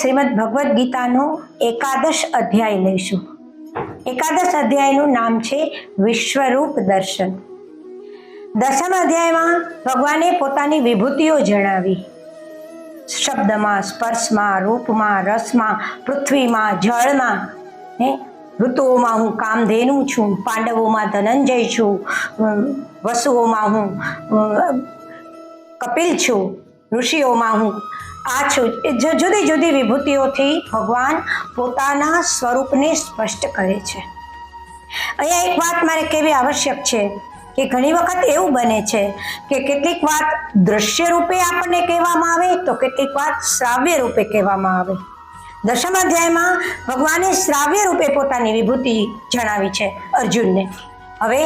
શ્રીમદ ભગવદ્ ગીતાનો એકાદશ અધ્યાય લઈશું. એકાદશ અધ્યાયનું નામ છે વિશ્વરૂપ દર્શન. દસમ અધ્યાયમાં ભગવાને પોતાની વિભૂતિઓ જણાવી. શબ્દમાં, સ્પર્શમાં, રૂપમાં, રસમાં, પૃથ્વીમાં, જળમાં, હે? ઋતુઓમાં હું કામધેનુ છું, પાંડવોમાં ધનંજય છું વસુઓમાં હું કપિલ છું, ઋષિઓમાં હું આ જુદી જુદી વિભૂતિઓથી ભગવાન પોતાના સ્વરૂપને સ્પષ્ટ કરે છે. અહીંયા એક વાત મારે કેવી આવશ્યક છે કે ઘણી વખત એવું બને છે કે કેટલીક વાત દ્રશ્ય રૂપે આપણને કહેવામાં આવે, તો કેટલીક વાત શ્રાવ્ય રૂપે કહેવામાં આવે. દશમ અધ્યાયમાં ભગવાને શ્રાવ્ય રૂપે પોતાની વિભૂતિ જણાવી છે અર્જુનને. હવે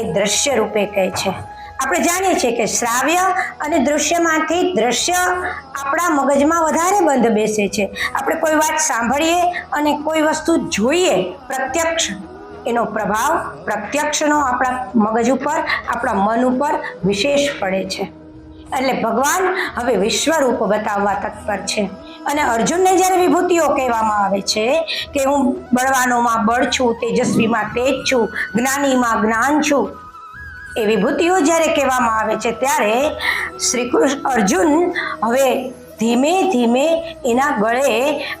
એ દ્રશ્ય રૂપે કહે છે. આપણે જાણીએ છીએ કે શ્રાવ્ય અને દૃશ્યમાંથી દ્રશ્ય આપણા મગજમાં વધારે બંધ બેસે છે. આપણે કોઈ વાત સાંભળીએ અને કોઈ વસ્તુ જોઈએ પ્રત્યક્ષ, એનો પ્રભાવ પ્રત્યક્ષનો આપણા મગજ ઉપર, આપણા મન ઉપર વિશેષ પડે છે. એટલે ભગવાન હવે વિશ્વરૂપ બતાવવા તત્પર છે. અને અર્જુનને જ્યારે વિભૂતિઓ કહેવામાં આવે છે કે હું બળવાનોમાં બળ છું, તેજસ્વીમાં તેજ છું, જ્ઞાનીમાં જ્ઞાન છું એ વિભૂતિઓ જ્યારે કહેવામાં આવે છે, ત્યારે શ્રી કૃષ્ણ અર્જુન હવે ધીમે ધીમે એના ગળે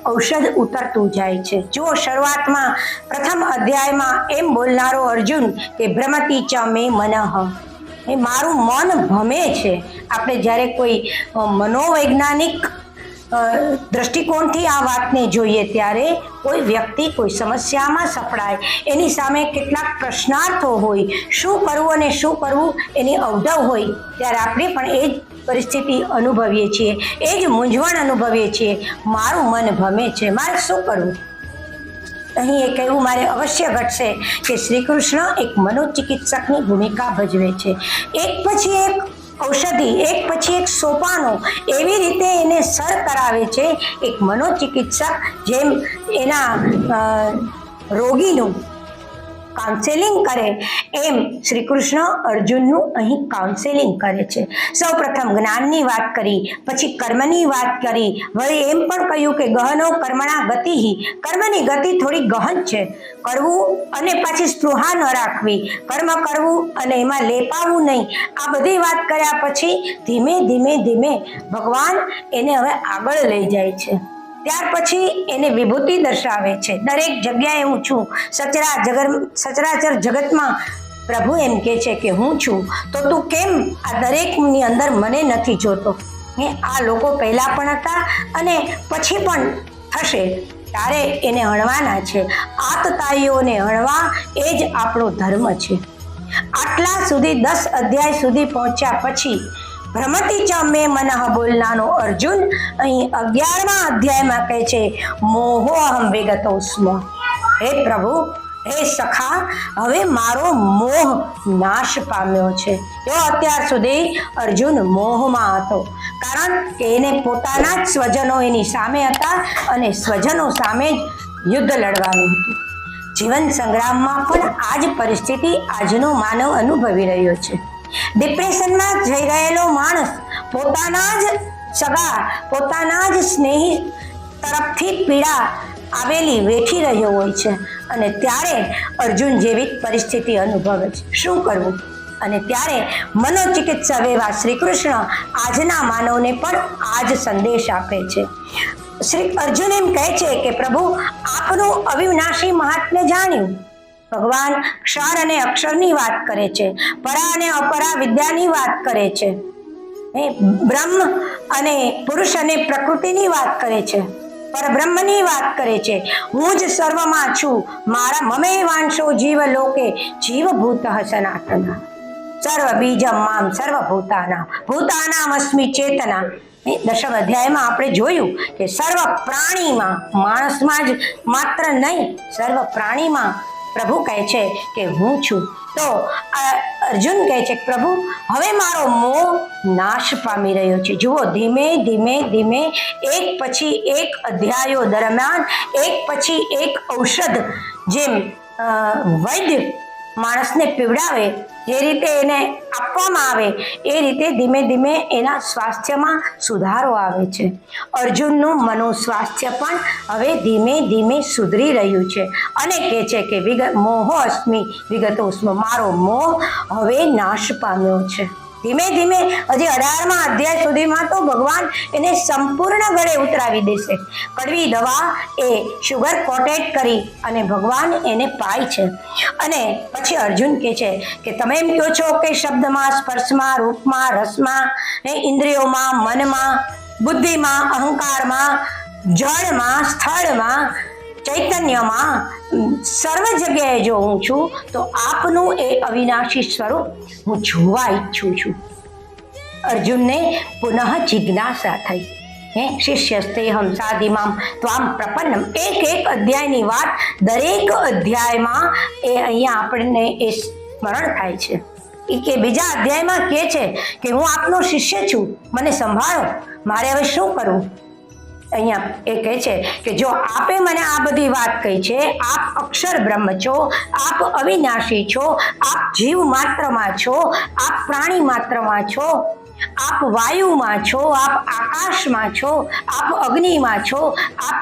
ઔષધ ઉતરતું જાય છે. જો શરૂઆતમાં પ્રથમ અધ્યાયમાં એમ બોલનારો અર્જુન કે, ભ્રમતી ચ મે મનઃ. એ મારું મન ભમે છે. આપણે જ્યારે કોઈ મનોવૈજ્ઞાનિક દ્રષ્ટિકોણથી આ વાતને જોઈએ ત્યારે કોઈ વ્યક્તિ કોઈ સમસ્યામાં સફળાય, એની સામે કેટલાક પ્રશ્નાર્થો હોય, શું કરવું અને શું કરવું એની અવઢવ હોય, ત્યારે આપણે પણ એ જ પરિસ્થિતિ અનુભવીએ છીએ, એ જ મૂંઝવણ અનુભવીએ છીએ. મારું મન ભમે છે, મારે શું કરવું? અહીં એ કહેવું મારે અવશ્ય ઘટશે કે શ્રી કૃષ્ણ એક મનોચિકિત્સકની ભૂમિકા ભજવે છે. એક પછી એક ઔષધિ, એક પછી એક સોપાનો એવી રીતે એને સર કરાવે છે, એક મનોચિકિત્સક જેમ એના રોગીનું કાઉન્સેલિંગ કરે. એમ શ્રી કૃષ્ણ અર્જુનનું અહીં કાઉન્સેલિંગ કરે છે. સૌ પ્રથમ જ્ઞાનની વાત કરી, પછી કર્મની વાત કરી. વળી એમ પણ કહ્યું કે ગહનો કર્મણા ગતિ કર્મની ગતિ થોડી ગહન છે. કરવું અને પાછી સ્પૃહા ન રાખવી. કર્મ કરવું અને એમાં લેપાવું નહીં. આ બધી વાત કર્યા પછી ધીમે ધીમે ધીમે ભગવાન એને હવે આગળ લઈ જાય છે. ત્યાર પછી એને વિભૂતિ દર્શાવે છે. દરેક જગ્યાએ હું છું. સચરા જગર, સચરાચર જગતમાં પ્રભુ એમ કહે છે કે હું છું. તો તું કેમ આ દરેકની અંદર મને નથી જોતો? ને આ લોકો પહેલાં પણ હતા અને પછી પણ થશે. તારે એને હણવાના છે. આતતાઈઓને હણવા એ જ આપણો ધર્મ છે. આટલા સુધી દસ અધ્યાય સુધી પહોંચ્યા પછી ભ્રમતી ચમે મનઃ બોલનાનો અર્જુન અહીં અગિયારમા અધ્યાયમાં કહે છે, મોહો અહમ વિગતો સ્મ. હે પ્રભુ, હે સખા, હવે મારો મોહ નાશ પામ્યો છે. એવો અત્યાર સુધી અર્જુન મોહમાં હતો, કારણ કે એને પોતાના જ સ્વજનો એની સામે હતા અને સ્વજનો સામે જ યુદ્ધ લડવાનું હતું. જીવન સંગ્રામમાં પણ આ જ પરિસ્થિતિ આજનો માનવ અનુભવી રહ્યો છે. ડિપ્રેશનમાં જઈ રહેલો માણસ પોતાના જ સગા, પોતાના જ સ્નેહી તરફથી પીડા આવેલી વેઠી રહ્યો હોય છે અને ત્યારે અર્જુન જેવી પરિસ્થિતિ અનુભવે છે. શું કરવું? અને ત્યારે મનોચિકિત્સક એવા શ્રી કૃષ્ણ આજના માનવને પણ આ જ સંદેશ આપે છે. શ્રી અર્જુન એમ કહે છે કે પ્રભુ, આપનું અવિનાશી મહાત્મ્ય જાણ્યું. ભગવાન ક્ષર અને અક્ષરની વાત કરે છે. પરા અને અપરા વિદ્યાની વાત કરે છે. બ્રહ્મ અને પુરુષ અને પ્રકૃતિની વાત કરે છે. પરબ્રહ્મની વાત કરે છે. હું જ સર્વમાં છું. મારા મમે વાંશો જીવ લોકે જીવભૂત સનાતન. સર્વ બીજમ મામ સર્વભૂતાના ભૂતાનામ અસ્મિ ચેતના. દશમ અધ્યાયમાં આપણે જોયું કે સર્વ પ્રાણીમાં, માણસમાં જ માત્ર નહીં, સર્વ પ્રાણીમાં પ્રભુ કહે છે કે હું છું. તો અર્જુન કહે છે પ્રભુ, હવે મારો મોહ નાશ પામી રહ્યો છે. જુઓ, ધીમે ધીમે ધીમે, એક પછી એક અધ્યાયો દરમિયાન, એક પછી એક ઔષધ જેમ વૈદ્ય માણસને પીવડાવે, જે રીતે એને આપવામાં આવે, એ રીતે ધીમે ધીમે એના સ્વાસ્થ્યમાં સુધારો આવે છે. અર્જુનનું મનોસ્વાસ્થ્ય પણ હવે ધીમે ધીમે સુધરી રહ્યું છે અને કહે છે કે વિગત, મોહો અસ્મિ વિગતોસ્મ મારો મોહ હવે નાશ પામ્યો છે. ધીમે ધીમે હજી અઢારમાં અધ્યાય સુધીમાં તો ભગવાન એને સંપૂર્ણ ગળે ઉતરાવી દેશે. કડવી દવા એ શુગર કોટેડ કરી અને ભગવાન એને પાય છે. અને પછી અર્જુન કહે છે કે તમે એમ કહો છો કે શબ્દમાં, સ્પર્શમાં, રૂપમાં, રસમાં એ ઇન્દ્રિયોમાં, મનમાં, બુદ્ધિમાં, અહંકારમાં, જળમાં, સ્થળમાં ચૈતન્યમાં સર્વ જગ્યાએ જો હું છું, તો આપનું એ અવિનાશી સ્વરૂપ હું જોવા ઈચ્છું છું. અર્જુનને પુનઃ જિજ્ઞાસા થઈ. હે, શિષ્યસ્તે હંસાદિમામ ત્વામ પ્રપન્નમ. એક એક અધ્યાયની વાત દરેક અધ્યાયમાં એ અહીંયા આપણને એ સ્મરણ થાય છે. એ કે બીજા અધ્યાયમાં કહે છે કે હું આપનો શિષ્ય છું. મને સંભાળો. મારે હવે શું કરવું? અહીંયા એ કહે છે કે જો આપે મને આ બધી વાત કહી છે, આપ અક્ષર બ્રહ્મ છો, આપ અવિનાશી છો, આપ જીવ માત્રમાં છો, આપ પ્રાણી માત્રમાં છો, આપ વાયુમાં છો, આપ આકાશમાં છો, આપ અગ્નિમાં છો, આપ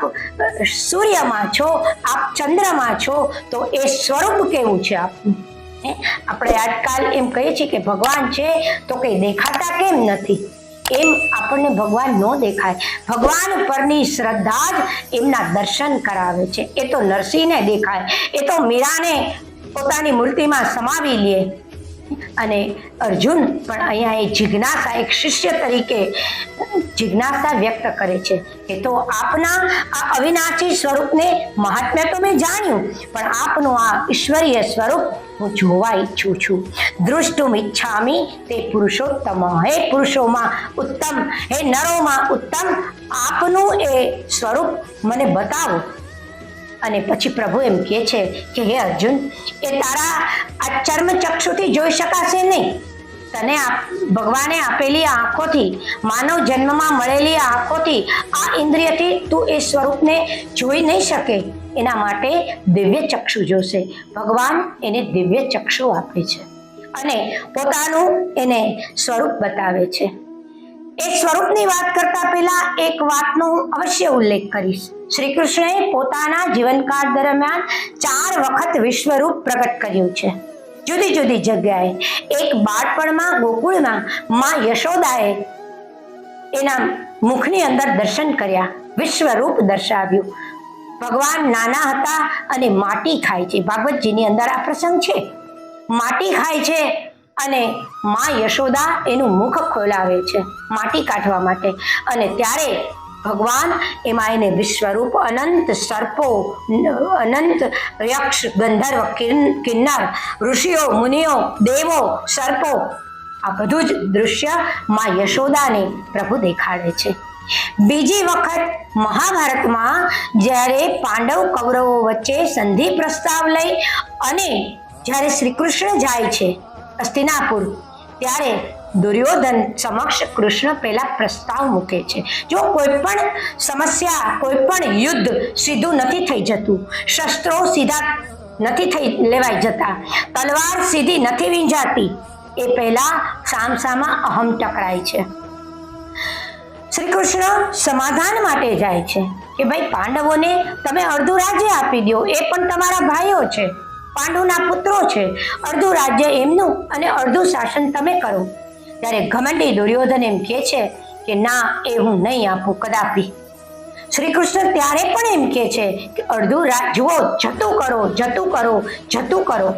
સૂર્યમાં છો, આપ ચંદ્રમાં છો, તો એ સ્વરૂપ કેવું છે આપનું? આપણે આજકાલ એમ કહીએ છીએ કે ભગવાન છે તો કંઈ દેખાતા કેમ નથી? એમ આપણને ભગવાન ન દેખાય. ભગવાન પરની શ્રદ્ધા જ એમના દર્શન કરાવે છે. એ તો નરસિંહને દેખાય. એ તો મીરાને પોતાની મૂર્તિમાં સમાવી લે. અને અર્જુન પણ અહીંયા એ જિજ્ઞાસા, એક શિષ્ય તરીકે જિજ્ઞાસા વ્યક્ત કરે છે કે તો આપના આ અવિનાશી સ્વરૂપને મહાત્મ્ય તો મેં જાણ્યું, પણ આપનું આ ઈશ્વરીય સ્વરૂપ હું જોવા ઈચ્છું છું. દૃષ્ટુમ ઈચ્છામી તે પુરુષોત્તમ. હે પુરુષોમાં ઉત્તમ, હે નરોમાં ઉત્તમ, આપનું એ સ્વરૂપ મને બતાવો. અને પછી પ્રભુ એમ કહે છે કે, હે અર્જુન, એ તારા આ ચર્મ ચક્ષુથી જોઈ શકાશે નહીં. તને ભગવાને આપેલી આંખોથી, માનવ જન્મમાં મળેલી આંખોથી, આ ઇન્દ્રિયથી તું એ સ્વરૂપને જોઈ નહીં શકે. એના માટે દિવ્ય ચક્ષુ જોશે. ભગવાન એને દિવ્ય ચક્ષુ આપે છે અને પોતાનું એને સ્વરૂપ બતાવે છે. એ સ્વરૂપની વાત કરતા પહેલા એક વાતનો હું અવશ્ય ઉલ્લેખ કરીશ. શ્રી કૃષ્ણએ પોતાના જીવનકાળ દરમિયાન ચાર વખત વિશ્વરૂપ પ્રગટ કર્યું છે. જુદી જુદી જગ્યાએ એક બાળપણમાં ગોકુળમાં માં યશોદાએ એના મુખની અંદર દર્શન કર્યા, વિશ્વરૂપ દર્શાવ્યું. ભગવાન નાના હતા અને માટી ખાય છે. ભાગવતજીની અંદર આ પ્રસંગ છે. માટી ખાય છે અને માં યશોદા એનું મુખ ખોલાવે છે, માટી કાઢવા માટે. અને ત્યારે ભગવાન એમાં એને વિશ્વરૂપ અનંત સર્પો, અનંત યક્ષ, ગંધર્વ, કિન- કિન્નર, ઋષિઓ, મુનિઓ, દેવો, સર્પો, આ બધું જ દૃશ્યમાં યશોદાને પ્રભુ દેખાડે છે. બીજી વખત મહાભારતમાં જ્યારે પાંડવ કૌરવો વચ્ચે સંધિ પ્રસ્તાવ લઈ અને જ્યારે શ્રી કૃષ્ણ જાય છે હસ્તિનાપુર ત્યારે દુર્યોધન સમક્ષ કૃષ્ણ પહેલા પ્રસ્તાવ મૂકે છે. જો કોઈ પણ સમસ્યા, કોઈ પણ યુદ્ધ સીધું નથી થઈ જતું, શસ્ત્રો સીધા નથી થઈ લેવાઈ જતા, તલવાર સીધી નથી વીંજાતી, એ પહેલા સામસામા અહમ ટકરાય છે. શ્રી કૃષ્ણ સમાધાન માટે જાય છે કે ભાઈ પાંડવોને તમે અડધું રાજ્ય આપી દો, એ પણ તમારા ભાઈઓ છે, પાંડુના પુત્રો છે, અડધું રાજ્ય એમનું અને અડધું શાસન તમે કરો. ત્યારે ઘમંડી દુર્યોધન એમ કહે છે કે, ના, એ હું નહીં આપું, કદાપી. શ્રી કૃષ્ણ ત્યારે પણ એમ કહે છે કે, અડધું જુઓ, જતું કરો જતું કરો જતું કરો.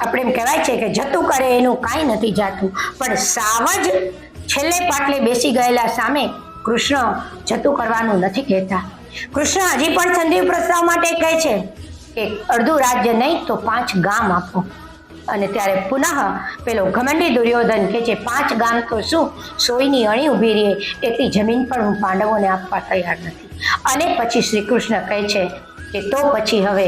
આપણે એમ કહેવાય છે કે, જતું કરે, એનું કાંઈ નથી જાતું. પણ સાવ જ છેલ્લે પાટલે બેસી ગયેલા સામે કૃષ્ણ જતું કરવાનું નથી કહેતા. કૃષ્ણ હજી પણ સંધિવ પ્રસ્તાવ માટે કહે છે કે, અડધું રાજ્ય નહીં તો પાંચ ગામ આપો. અને ત્યારે પુનઃ પેલો ઘમંડી દુર્યોધન કે જે પાંચ ગામ તો શું, સોયની અણી ઊભી રહે એટલી જમીન પણ હું પાંડવોને આપવા તૈયાર નથી. અને પછી શ્રી કૃષ્ણ કહે છે કે તો પછી હવે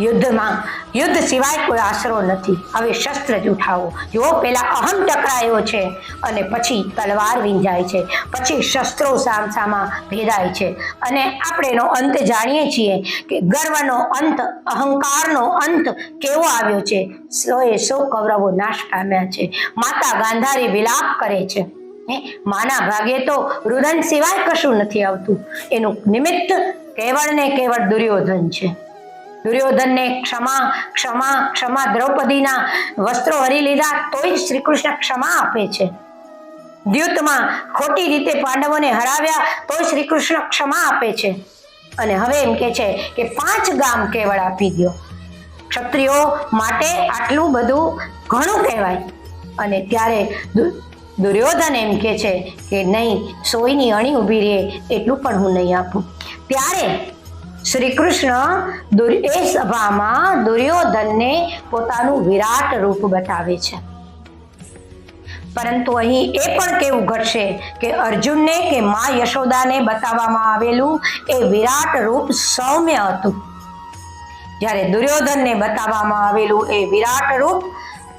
યુદ્ધમાં યુદ્ધ સિવાય કોઈ આશરો નથી. હવે શસ્ત્ર જ ઉઠાવો. જુઓ, પેલા અહમ ટકરાયો છે અને પછી તલવાર વિંજાય છે. પછી શસ્ત્રો સામસામાં ભેદાય છે. અને આપણે એનો અંત જાણીએ છીએ કે ગર્વનો અંત, અહંકારનો અંત કેવો આવ્યો છે? સોએ સો કૌરવો નાશ પામ્યા છે. માતા ગાંધારી વિલાપ કરે છે. માના ભાગે તો રુદન સિવાય કશું નથી આવતું. એનું નિમિત્ત કેવળ ને કેવળ દુર્યોધન છે. દુર્યોધનને ક્ષમા ક્ષમા ક્ષમા દ્રૌપદીના વસ્ત્રો હરી લીધા, તોય શ્રી કૃષ્ણ ક્ષમા આપે છે. દ્યુતમાં ખોટી રીતે પાંડવોને હરાવ્યા, તોય શ્રી કૃષ્ણ ક્ષમા આપે છે. અને હવે એમ કે છે કે પાંચ ગામ કેવળ આપી દો ક્ષત્રિયો માટે આટલું બધું ઘણું કહેવાય. અને ત્યારે દુર્યોધન એમ કે છે કે નહીં, સોયની અણી ઊભી રહે, એટલું પણ હું નહીં આપું. ત્યારે શ્રી કૃષ્ણ એ સભામાં દુર્યોધનને પોતાનું વિરાટ રૂપ બતાવે છે. પરંતુ અહીં એ પણ કેવું ઘટશે કે અર્જુનને કે મા યશોદાને બતાવવામાં આવેલું એ વિરાટ રૂપ સૌમ્ય હતું. જ્યારે દુર્યોધનને બતાવવામાં આવેલું એ વિરાટ રૂપ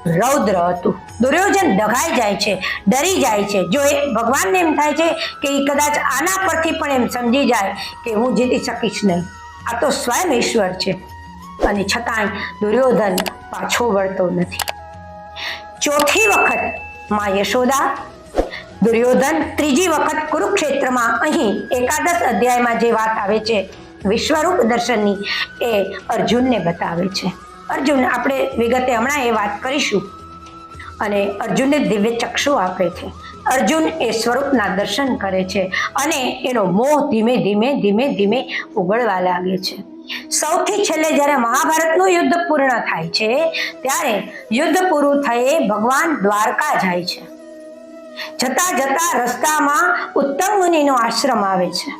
રૌદ્ર હતું. દુર્યોધન ડઘાઈ જાય છે, ડરી જાય છે. જો એ, ભગવાનને એમ થાય છે કે એ કદાચ આના પરથી પણ એમ સમજી જાય કે હું જીતી શકીશ નહીં. આ તો સ્વયં ઈશ્વર છે. અને છતાંય દુર્યોધન પાછો વળતો નથી. ચોથી વખતમાં યશોદા, દુર્યોધન ત્રીજી વખત કુરુક્ષેત્રમાં અહીં એકાદશ અધ્યાયમાં જે વાત આવે છે, વિશ્વરૂપ દર્શનની, એ અર્જુનને બતાવે છે. અર્જુન, આપણે વિગતે હમણાં એ વાત કરીશું. અને અર્જુનને દિવ્ય ચક્ષુ આપે છે. અર્જુન એ સ્વરૂપના દર્શન કરે છે અને એનો મોહ ધીમે ધીમે ધીમે ધીમે ઉગળવા લાગે છે. સૌથી છેલ્લે જ્યારે મહાભારતનું યુદ્ધ પૂર્ણ થાય છે, ત્યારે યુદ્ધ પૂરું થયે ભગવાન દ્વારકા જાય છે. જતા જતા રસ્તામાં ઉત્તમ મુનિનો આશ્રમ આવે છે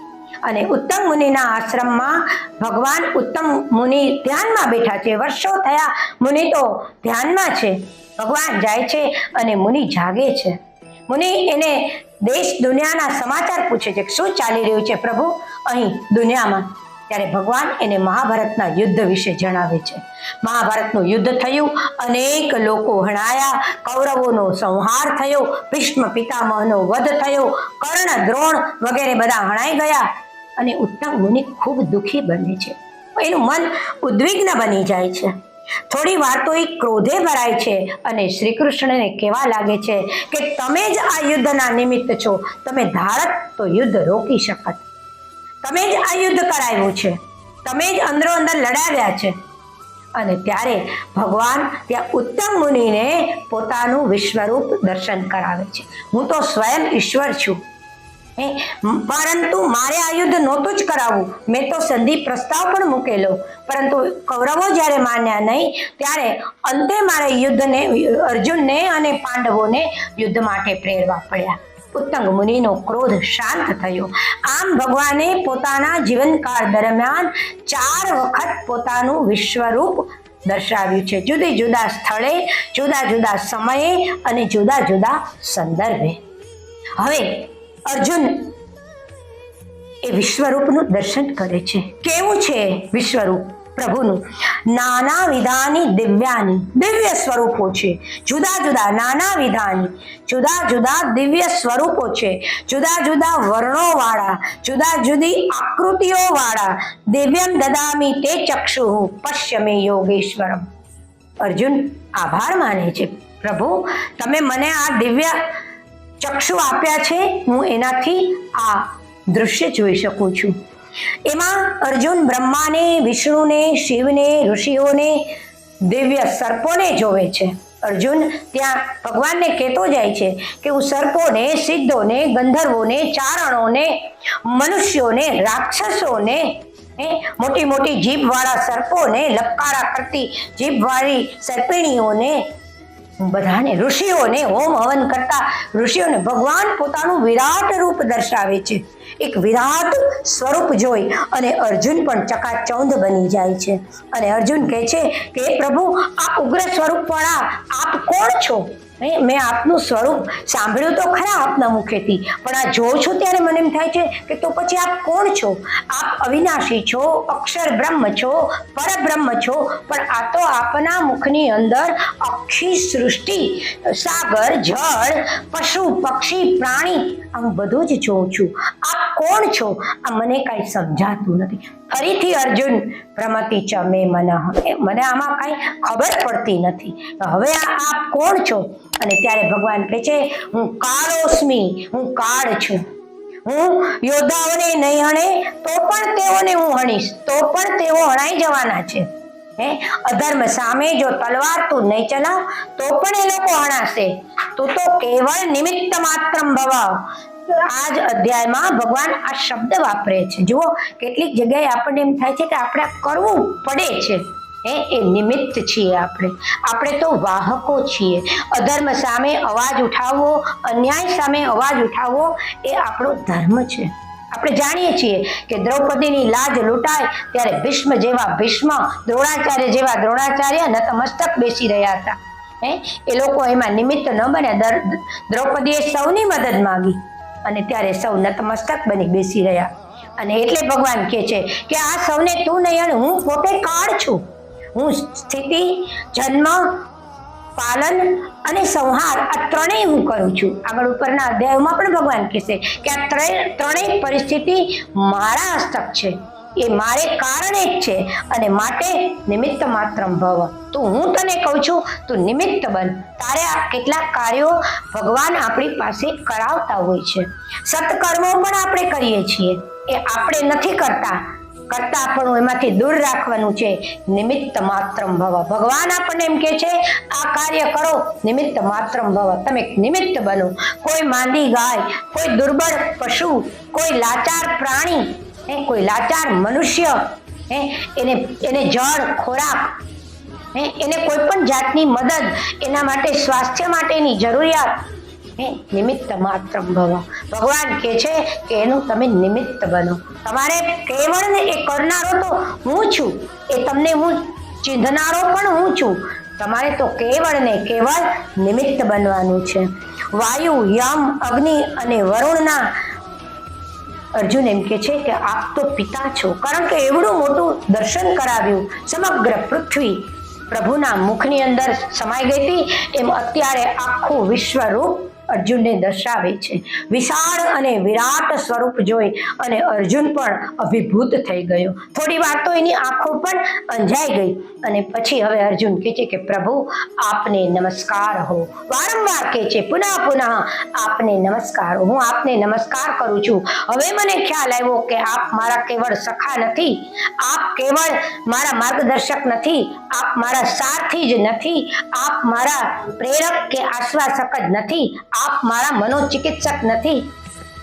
અને ઉત્તમ મુનિના આશ્રમમાં ભગવાન ઉત્તમ મુનિ ધ્યાનમાં બેઠા છે. વર્ષો થયા મુનિ તો ધ્યાનમાં છે. ભગવાન જાય છે અને મુનિ જાગે છે. મુનિ એને દેશ દુનિયાના સમાચાર પૂછે છે કે શું ચાલી રહ્યું છે પ્રભુ? અહીં દુનિયામાં ત્યારે ભગવાન એને મહાભારતના યુદ્ધ વિશે જણાવે છે. મહાભારતનું યુદ્ધ થયું, અનેક લોકો હણાયા, કૌરવોનો સંહાર થયો, ભીષ્મ પિતામહનો વધ થયો, કર્ણ, દ્રોણ વગેરે બધા હણાઈ ગયા અને ઉત્તમ મુનિ ખૂબ દુઃખી બને છે. એનું મન ઉદ્વિગ્ન બની જાય છે. થોડી વાર તો એ ક્રોધે ભરાય છે અને શ્રી કૃષ્ણને કહેવા લાગે છે કે તમે જ આ યુદ્ધના નિમિત્ત છો. તમે ધારત તો યુદ્ધ રોકી શકત. તમે જ આ યુદ્ધ કરાવ્યું છે. તમે જ અંદરો અંદર લડાવ્યા છે. અને ત્યારે ભગવાન ત્યાં ઉત્તમ મુનિને પોતાનું વિશ્વરૂપ દર્શન કરાવે છે. હું તો સ્વયં ઈશ્વર છું. પરંતુ મારે આ યુદ્ધ નહોતું જ કરાવવું. મેં તો સંધિ પ્રસ્તાવ પણ મૂકેલો. પરંતુ કૌરવો જ્યારે માન્યા નહીં, ત્યારે અંતે મારે યુદ્ધને, અર્જુનને અને પાંડવોને યુદ્ધ માટે પ્રેરવા પડ્યા. ઉત્તંગ મુનિનો ક્રોધ શાંત થયો. આમ ભગવાને પોતાના જીવનકાળ દરમિયાન ચાર વખત પોતાનું વિશ્વરૂપ દર્શાવ્યું છે. જુદી જુદા સ્થળે, જુદા જુદા સમયે અને જુદા જુદા સંદર્ભે. હવે અર્જુન, એ વિશ્વરૂપનું દર્શન કરે છે. કેવું છે વિશ્વરૂપ પ્રભુનું? નાના વિધાની દિવ્યાની દિવ્ય સ્વરૂપો છે. જુદા જુદા નાના વિધાની, જુદા જુદા દિવ્ય સ્વરૂપો છે. જુદા જુદા વર્ણો વાળા જુદા જુદી આકૃતિઓ વાળા દિવ્યમ દદામી તે ચક્ષુ પશ્ચમે યોગેશ્વરમ. અર્જુન, આભાર માને છે. પ્રભુ, તમે મને આ દિવ્ય ચક્ષુ આપ્યા છે, હું એનાથી આ દૃશ્ય જોઈ શકું છું. એમાં અર્જુન બ્રહ્માને, વિષ્ણુને, શિવને, ઋષિઓને, દિવ્ય સર્પોને જોવે છે. અર્જુન ત્યાં ભગવાનને કહેતો જાય છે કે હું સર્પોને, સિદ્ધોને, ગંધર્વોને, ચારણોને, મનુષ્યોને, રાક્ષસોને મોટી મોટી જીભવાળા સર્પોને, લપકારા કરતી જીભવાળી સર્પિણીઓને બધાને ઋષિઓને હોમ હવન કરતા ઋષિઓને ભગવાન પોતાનું વિરાટ રૂપ દર્શાવે છે. એક વિરાટ સ્વરૂપ જોઈ અને અર્જુન પણ ચકાચૌંધ બની જાય છે. અને અર્જુન કહે છે કે, પ્રભુ, આ ઉગ્ર સ્વરૂપવાળા આપ કોણ છો? મેં આપનું સ્વરૂપ સાંભળ્યું તો ખરા આપના મુખેથી, પણ આ જોઉં છું ત્યારે મને એમ થાય છે કે તો પછી આપ કોણ છો? આપ અવિનાશી છો, અક્ષર બ્રહ્મ છો, પરબ્રહ્મ છો, પણ આ તો આપના મુખની અંદર આખી સૃષ્ટિ, સાગર, જળ, પશુ, પક્ષી, પ્રાણી આમ બધું જ જોઉં છું. આપ કોણ છો? આ મને કાંઈ સમજાતું નથી. ફરીથી અર્જુન, પ્રમતિ ચ મે મનઃ મને આમાં કાંઈ ખબર પડતી નથી. હવે આ આપ કોણ છો? અને ત્યારે ભગવાન કહે છે, હું કાળોસ્મી, હું કાળ છું. હું યોદ્ધાઓને નહીં હણે, તો પણ તેઓને હું હણીશ. તો પણ તેઓ હણાઈ જવાના છે. હે? અધર્મ સામે જો તલવાર તું નહીં ચલાવ, તો પણ એ લોકો હણાશે તું તો કેવળ નિમિત્ત માત્રમ ભવ. આ જ અધ્યાયમાં ભગવાન આ શબ્દ વાપરે છે. જુઓ, કેટલીક જગ્યાએ આપણને એમ થાય છે કે આપણે કરવું પડે છે. હે? એ નિમિત્ત છીએ આપણે. આપણે તો વાહકો છીએ. અધર્મ સામે અવાજ ઉઠાવવો, અન્યાય સામે અવાજ ઉઠાવવો, એ આપણો ધર્મ છે. આપણે જાણીએ છીએ કે દ્રૌપદીની લાજ લૂંટાય ત્યારે ભીષ્મ જેવા ભીષ્મ, દ્રોણાચાર્ય જેવા દ્રોણાચાર્ય નતમસ્તક બેસી રહ્યા હતા. હે? એ લોકો એમાં નિમિત્ત ન બન્યા. દર- દ્રૌપદીએ સૌની મદદ માંગી અને ત્યારે સૌ નતમસ્તક બની બેસી રહ્યા. અને એટલે ભગવાન કહે છે કે આ સૌને તું નહીં હું પોતે કાળ છું. હું સ્થિતિ, જન્મ પાલન અને સંહાર આ ત્રણેય હું કરું છું. આગળ ઉપરના અધ્યાયોમાં પણ ભગવાન કહેશે કે આ ત્રણેય ત્રણેય પરિસ્થિતિ મારા હસ્તક છે. એ મારે કારણે જ છે અને માટે નિમિત્ત માત્રમ ભવ. તો હું તને કહું છું, તું નિમિત્ત બન. તારે આ કેટલાક કાર્યો ભગવાન આપણી પાસે કરાવતા હોય છે. સત્કર્મો પણ આપણે કરીએ છીએ. એ આપણે નથી કરતા. કરતા પણ એમાંથી દૂર રાખવાનું છે. નિમિત્ત માત્રમ ભવ. ભગવાન આપણને એમ કે છે, આ કાર્ય કરો, નિમિત્ત માત્રમ ભવ. તમે નિમિત્ત બનો. કોઈ માંદી ગાય, કોઈ દુર્બળ પશુ, કોઈ લાચાર પ્રાણી, હે, કોઈ લાચાર મનુષ્ય, હે, એને એને જળ, ખોરાક, હે, એને કોઈ પણ જાતની મદદ, એના માટે સ્વાસ્થ્ય માટેની જરૂરિયાત નિમિત્ત માત્ર ભવ. ભગવાન કહે છે કે એનું તમે નિમિત્ત બનો. તમારે કેવળ ને એ કરનારો તો હું છું. એ તમને હું ચીંધનારો પણ હું છું. તમારે તો કેવળ ને કેવળ નિમિત્ત બનવાનું છે. વાયુ, યમ, અગ્નિ અને વરુણના અર્જુન એમ કે છે કે આપ તો પિતા છો. કારણ કે એવડું મોટું દર્શન કરાવ્યું સમગ્ર પૃથ્વી પ્રભુના મુખની અંદર સમાઈ ગઈ હતી. એમ અત્યારે આખું વિશ્વરૂપ અર્જુનને દર્શાવે છે. વિશાળ અને વિરાટ સ્વરૂપ જોઈ અને અર્જુન પણ અભિભૂત થઈ ગયો. થોડી વાર તો એની આંખો પણ અંજાઈ ગઈ. અને પછી હવે અર્જુન કહે છે કે, પ્રભુ, આપને નમસ્કાર હો. વારંવાર કહે છે, પુનઃ પુનઃ, આપને નમસ્કાર હું. આપને નમસ્કાર કરું છું. હવે મને ખ્યાલ આવ્યો કે આપ મારા કેવળ સખા નથી, આપ કેવળ મારા માર્ગદર્શક નથી, આપ મારા સાથી જ નથી, આપ મારા પ્રેરક કે આશ્વાસક જ નથી, આપ મારા મનોચિકિત્સક નથી.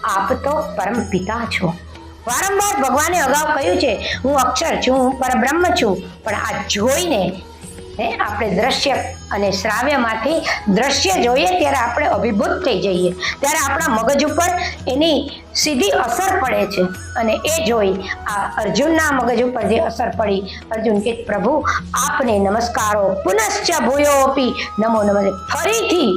આપ તો પરમ પિતા છો. વારંવાર ભગવાને અગાઉ કહ્યું છે, હું અક્ષર છું, હું પરબ્રહ્મ છું, પણ આ જોઈને, હે, આપણે દ્રશ્ય અને શ્રાવ્યમાંથી દ્રશ્ય જોઈએ ત્યારે આપણે અભિભૂત થઈ જઈએ. ત્યારે આપણા મગજ ઉપર એની સીધી અસર પડે છે અને એ જોઈ આ અર્જુનના મગજ ઉપર જે અસર પડી, અર્જુન કે પ્રભુ, આપને નમસ્કારો. પુનશ્ચ ભૂયોપી. નમો નમ. ફરીથી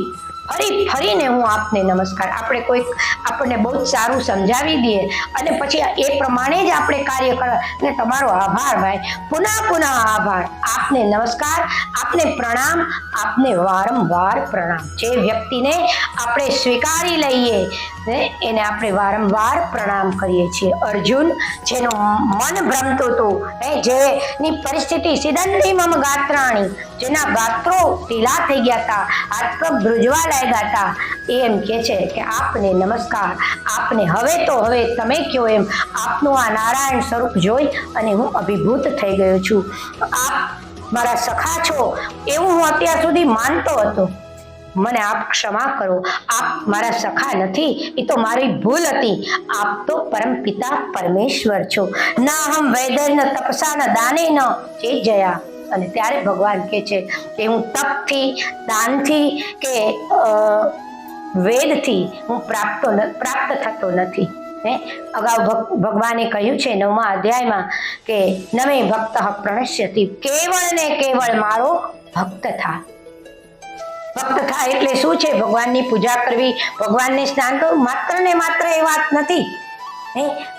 ફરી, ફરીને હું આપને નમસ્કાર. આપણે કોઈક આપણને બહુ જ સારું સમજાવી દઈએ અને પછી એ પ્રમાણે જ આપણે કાર્ય કરે અને તમારો આભાર ભાઈ. પુનઃ પુનઃ આભાર. આપને નમસ્કાર, આપને પ્રણામ, આપને વારંવાર પ્રણામ. જે વ્યક્તિને આપણે સ્વીકારી લઈએ એને આપણે વારંવાર પ્રણામ કરીએ છીએ. અર્જુન, જેનું મન ભ્રમતું હતું, હે જેની પરિસ્થિતિ સિદંતી મમ ગાત્રાણી, જેના ગાત્રો ઢીલા થઈ ગયા હતા, હાથ પગ ધ્રુજવા લાગ્યા હતા, એ એમ કે છે કે આપને નમસ્કાર, આપને હવે તો હવે તમે કયો એમ. આપનું આ નારાયણ સ્વરૂપ જોઈ અને હું અભિભૂત થઈ ગયો છું. આપ મારા સખા છો, એવું હું અત્યાર સુધી માનતો હતો. મને આપ ક્ષમા કરો. આપ મારા સખા નથી, એ તો મારી ભૂલ હતી. આપ તો પરમ પિતા પરમેશ્વર છો. ના હમ વૈદર ન તપસા, ન દાને, ન જે જયા. અને ત્યારે ભગવાન કહે છે કે હું તપથી, દાનથી કે વેદથી હું પ્રાપ્ત પ્રાપ્ત થતો નથી. હે? અગાઉ ભગવાને કહ્યું છે નવમા અધ્યાયમાં કે નમે ભક્ત પ્રણશ્યથી કેવળ ને કેવળ મારો ભક્ત થા. ભક્ત થાય એટલે શું છે? ભગવાનની પૂજા કરવી, ભગવાનને સ્નાન કરવું, માત્ર ને માત્ર એ વાત નથી.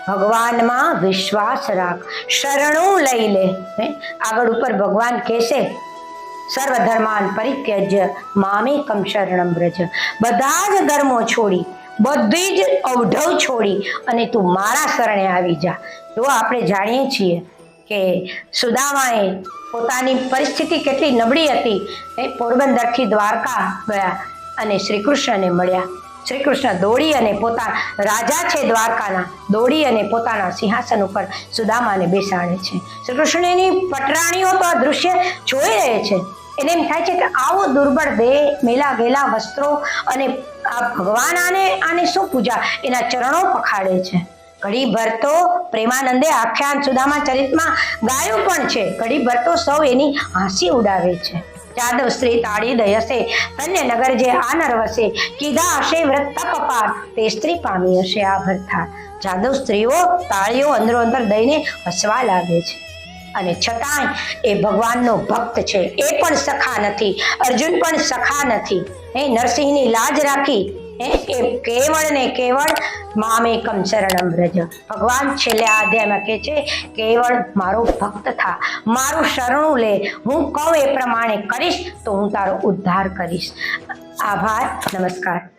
ભગવાનમાં વિશ્વાસ રાખ. શરણું લઈ લે. હે? આગળ ઉપર ભગવાન કહેશે, સર્વધર્માન પરિત્યજ્ય, મામેકમ શરણમ વ્રજ બધા જ ધર્મો છોડી, બધી જ અવઢવ છોડી અને તું મારા શરણે આવી જા. જો આપણે જાણીએ છીએ કે સુદામાએ પોતાની પરિસ્થિતિ કેટલી નબળી હતી એ પોરબંદરથી દ્વારકા ગયા અને શ્રી કૃષ્ણને મળ્યા. શ્રી કૃષ્ણ દોડી અને પોતા રાજા છે દ્વારકાના, દોડી અને પોતાના સિંહાસન ઉપર સુદામાને બેસાડે છે. શ્રી કૃષ્ણની પટરાણીઓ તો આ દૃશ્ય જોઈ રહે છે. એને એમ થાય છે કે આવો દુર્બળ દેહ, મેલા ગેલા વસ્ત્રો અને આ ભગવાન આને આને શું પૂજા, એના ચરણો પખાડે છે. ઘડી ભર તો પ્રેમાનંદે આખ્યાન સુદામા ચરિતમાં ગાયું પણ છે. ઘડી ભર તો સૌ એની હાંસી ઉડાવે છે. જાદવ સ્ત્રી તાળી દયસે ધન્ય નગર જે આનર વસે, કીધા હશે વ્રત તપપાર તે સ્ત્રી પામી હશે આ ભરથા જાદવ સ્ત્રીઓ તાળીઓ અંદરો અંદર દઈને હસવા લાગે છે. અને છતાંય એ ભગવાનનો ભક્ત છે, એ પણ સખા નથી, અર્જુન પણ સખા નથી. એ નરસિંહની લાજ રાખી કેવળ ને કેવળ મામેકમ શરણમ વ્રજ. ભગવાન છેલ્લે આ અધ્યાયમાં કહે છે, કેવળ મારો ભક્ત થા. મારું શરણું લે. હું કહું એ પ્રમાણે કરીશ તો હું તારો ઉદ્ધાર કરીશ. આભાર. નમસ્કાર.